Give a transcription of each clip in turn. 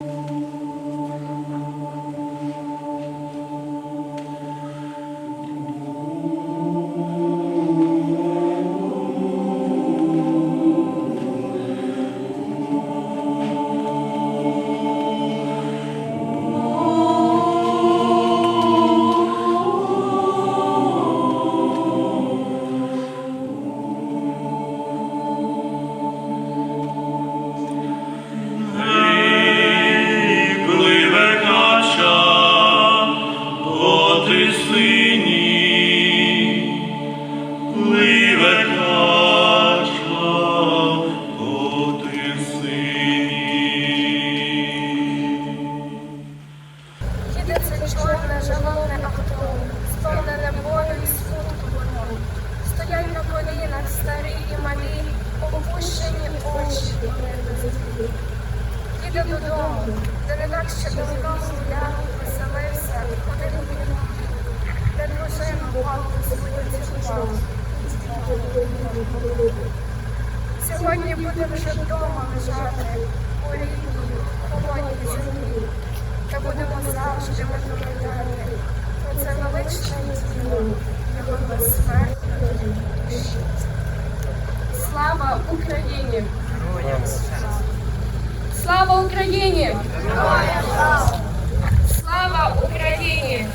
you. Сьогодні буде вже вдома лежати, у рідній, холодній землі. Та будемо завжди пам'ятати про це величне діло, його безсмертної душі. Слава Україні! Слава Україні! Слава Україні! Ей,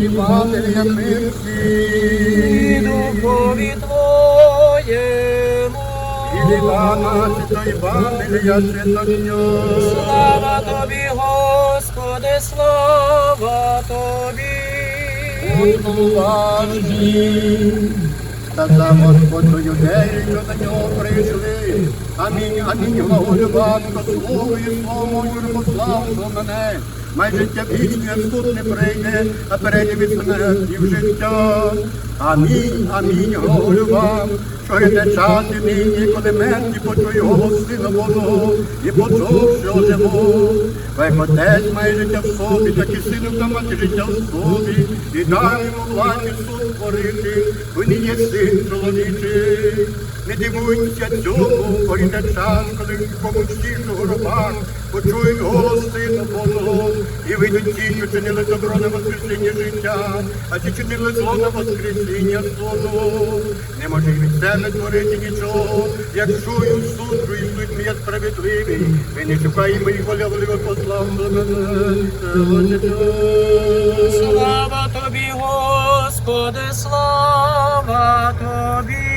Євангелія Христі, Духові Твоєму. і Івана, Свято Євангелія читання. Слава Тобі, Господи, слава Тобі. Уважні, сказав Господь до юдеїв, що до нього прийшли. Амінь, амінь, вам, що слово послав мене. Май життя вічне, суд не прийде, а перейде від смерті в життя. Амінь, амінь, глаголю вам, що йде час і нині, коли мертві почує голос Сина Божого і почувши оживу. Як отець має життя в собі, так і сину та мати життя в собі, і дай йому владі суд творити, ви не є син чоловічий. Не дивуйтеся цьому, бо йде час, коли комусь всіх у гробах почують голос Сина Божого, і вийдуть ті, що чинили добро на воскресіння життя, а ті чинили зло на воскресіння свого. Не може й від себе творити нічого, як чую суд, що і суд мій справедливий, ви не шукаємо і волявливо послав мене. Слава Тобі, Господи, слава Тобі.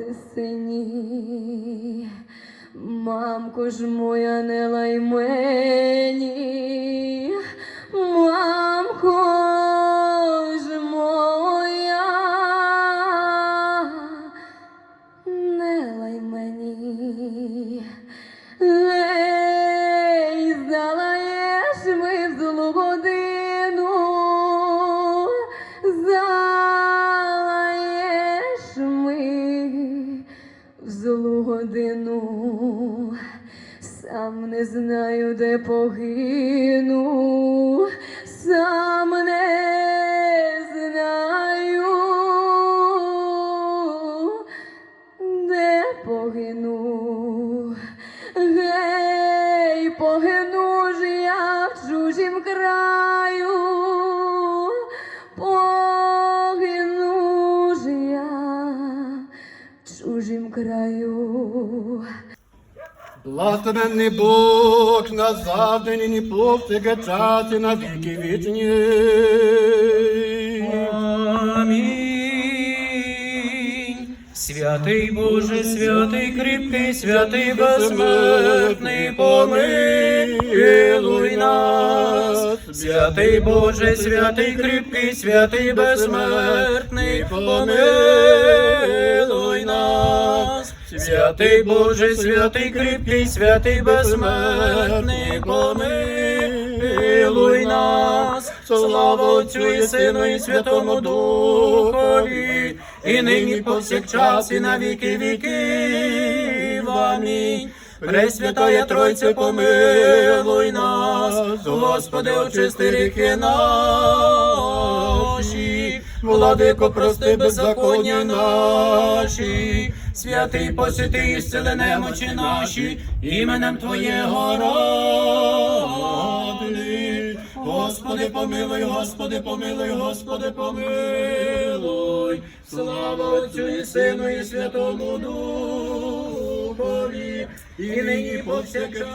І сині. Мамко ж моя не лай злу годину, сам не знаю, де погину, сам не Благословенний Бог назавжди нині повсякчас і на віки вічні. Амінь. Святий Боже, святий кріпкий, святий безсмертний, помилуй нас. Святий Боже, святий кріпкий, святий безсмертний, помилуй нас. Святий Боже, святий кріпкий, святий безсмертний, помилуй нас. Слава Отцю і Сину і Святому Духові, і нині повсякчас, і на віки віків. Амінь. Пресвятая Тройце, помилуй нас, Господи, очисти ріки наші, владико, прости беззаконня наші, святий посвяти і зцели немочі наші, іменем Твоєго ради. Господи, помилуй, Господи, помилуй, Господи, помилуй, слава Отцю і Сину і Святому Духові, і нині повсякчас,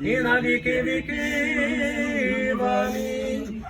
і на віки віків. Амінь.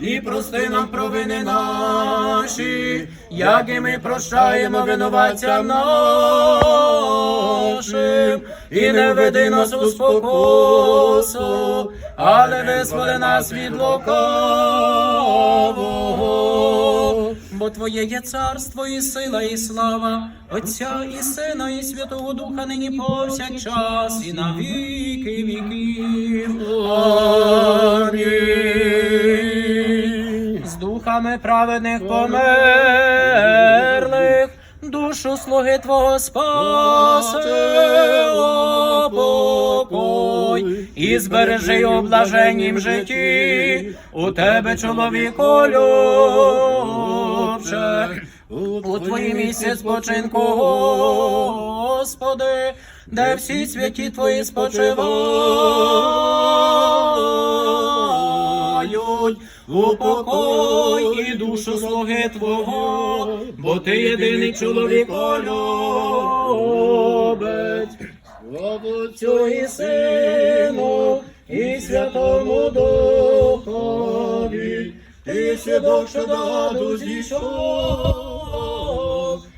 і прости нам провини наші, як і ми прощаємо винуватцям нашим, і не веди нас у спокусу, але визволи нас від лукавого. Бо Твоє є царство і сила, і слава, Отця і Сина, і Святого Духа, нині повсякчас, і на віки віків. Амінь. З духами праведних померлих, душу слуги Твого спаси, о покой, і збережи у блаженнім житті, у тебе чоловіку любче, у Твоїй місці спочинку, Господи, де всі святі Твої спочивають, упокой і душу слуги Твого, бо Ти єдиний чоловік любець. Отцю і Сину, і Святому Духові, ти Бог, що даду зійшов,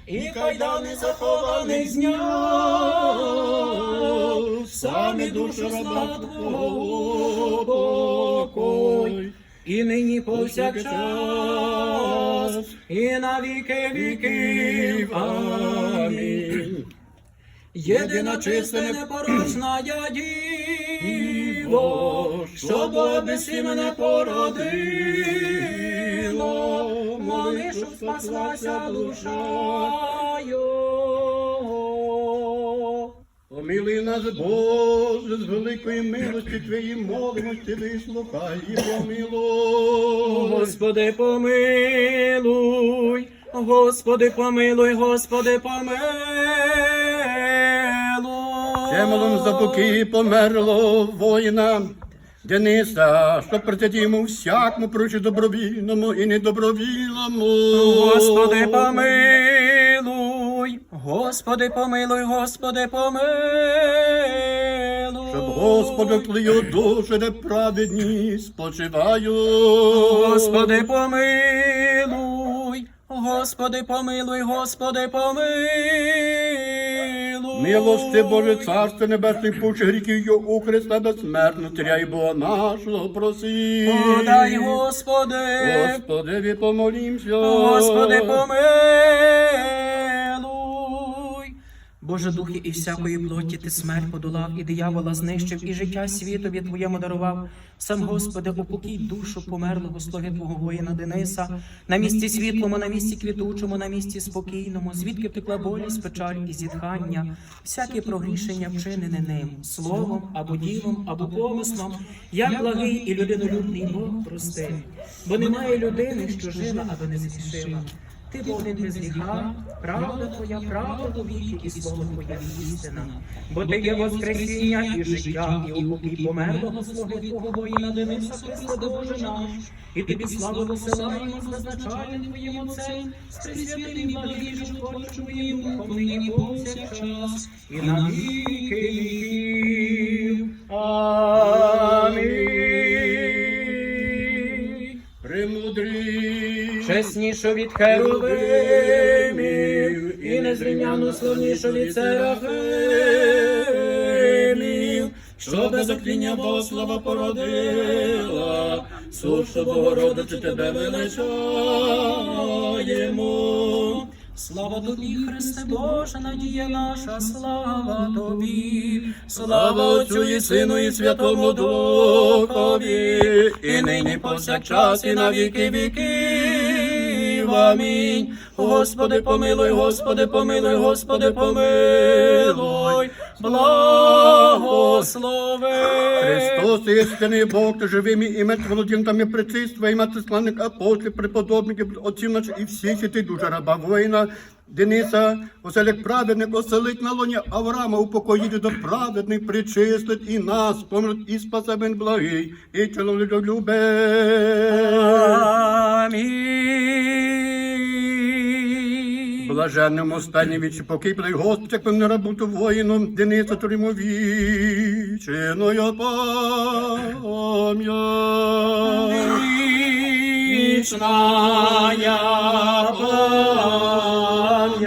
і кайдани захований зняв, самі душу раба Твого покой, і нині повсякчас, і на віки віків. Амінь. Єдина чиста непорочна я діво, що без мене породило, моли, щоб спаслася душа його. Нас, Боже, з великої милості Твоєї молимості, вислухай і помилуй. Господи, помилуй, Господи, помилуй, Господи, помилуй. Чемолом за поки померло воїна Дениса, що притяті йому всякому прочі добровільному і недобровільному. Господи, помилуй, Господи, помилуй, Господи, помилуй. Щоб Господи твою душу неправедні спочиваю. Господи, помилуй, Господи, помилуй, Господи, помилуй. Милости Боже, Царство Небесне, пуче гріхів його у Христа безсмертно, Тиря й Бога нашого проси. Подай, Господи, Господи, помолімся. Господи, помилуй. Боже духи і всякої плоті ти смерть подолав, і диявола знищив, і життя світові Твоєму дарував. Сам Господи, упокій душу померлого слуги Твого воїна Дениса, на місці світлому, на місці квітучому, на місці спокійному, звідки втекла болість, печаль і зітхання, всяке прогрішення вчинене ним, словом або ділом, або помислом, як благий і людинолюбний Бог прости. Бо немає людини, що жила, аби не згрішила. Ти один без гріха, правда твоя, правда повіки, і слово твоє істина. Бо ти є воскресіння і життя, і упокій померлого слуги Твого воїна Дениса Христа Боже наш. І тобі славу висилаємо з назначанням Твоїм Отцем, з присвятим і благодійшим творчим Твоїм Духом, нині повсякчас, і на віки Чеснішу від херовимів і незрівняно славнішу від серафимів, що без окління Богослова породила, сушу Богородичу тебе величаємо. Слава тобі, Христе Боже, надія наша, слава тобі, слава Отцю і Сину, і Святому Духові, і нині повсякчас, і на віки віків. Амінь. Господи, помилуй, Господи, помилуй, Господи, помилуй, благослови. Христос, істинний Бог, ти живими і мертволодін там і і мати славних апостолів, преподобників, отців наших і всіх святих дуже раба воїна, Дениса, оселяк праведник, оселить на лоні Авраама, упокоїть до праведних, причислить і нас, помилуй і спасебен благий, і чоловіколюбе. Амінь. Блаженним стані вічі покиплий Господь, як певне роботу воїном, Дениса Тримовічиною пам'ять. Вечная память,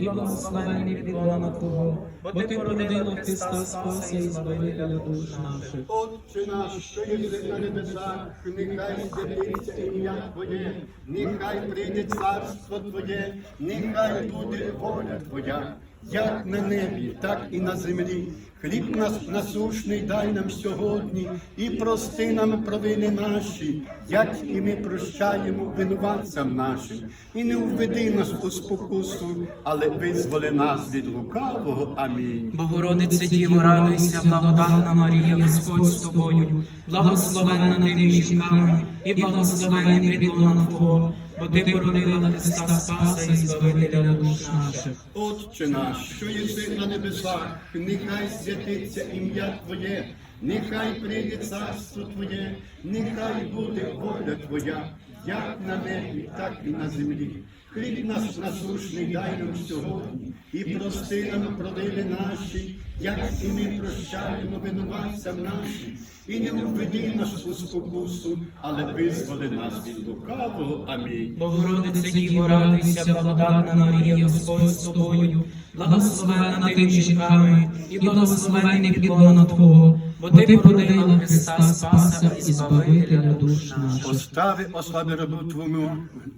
і благословенний на Твого, бо ти породила Христа Спаса і Збавителя душ наших. Отче наш, що єси на небесах, нехай святиться ім'я Твоє, нехай прийде царство Твоє, нехай буде воля Твоя, як на небі, так і на землі. Хліб нас насушний дай нам сьогодні, і прости нам провини наші, як і ми прощаємо винуватцям нашим, і не введи нас у спокусу, але визволи нас від лукавого. Амінь. Богородице Діво, радуйся, благодатна Марія, Господь з тобою, благословенна ти між жінками, і благословенний підлона Твого, бо ти породила Христа Спаса і Збавителя душ наших. Отче наш, що єси на небесах, нехай святиться ім'я Твоє, нехай прийде царство Твоє, нехай буде воля Твоя, як на небі, так і на землі. Хліб наш насушний дай нам сьогодні, і прости нам провини наші, як і ми прощаємо винуватцям нашим, і не введи нас у спокусу, але визволи нас від лукавого. Амінь. Богородице Діво, радуйся, благодатна Марія, Господь з тобою, благословена ти між жінками, і благословенний підлона Твого, бо ти породила Христа Спаса і Збавителя душ наших. Остави, ослави рабу твому,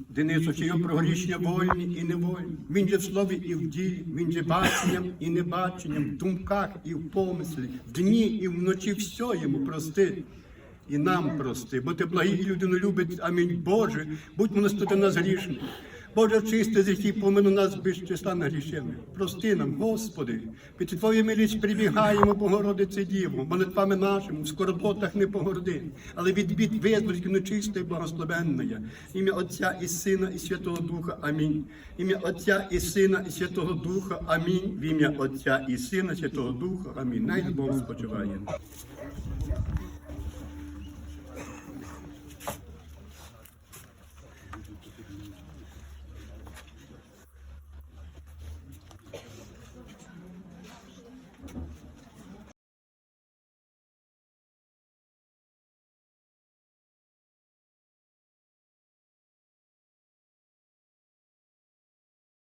Денису, чи його прогрішення вольні і невольні. Він же в слові і в ділі, він же баченням і небаченням, в думках і в помислі, в дні і вночі все йому прости. І нам прости, бо ти благий і людину любить. Амінь. Боже, будь милостити нас грішні. Боже, чисти з які помину нас без числа нагрішими. Прости нам, Господи, під Твою милість прибігаємо, Богородице Діво, молитвами нашими, в скорботах не погорди, але від бід визволь нечисте і благословенне. Ім'я Отця і Сина, і Святого Духа. Амінь. Ім'я Отця і Сина, і Святого Духа. Амінь. В ім'я Отця і Сина, і Святого Духа. Амінь. Най Бог спочиває.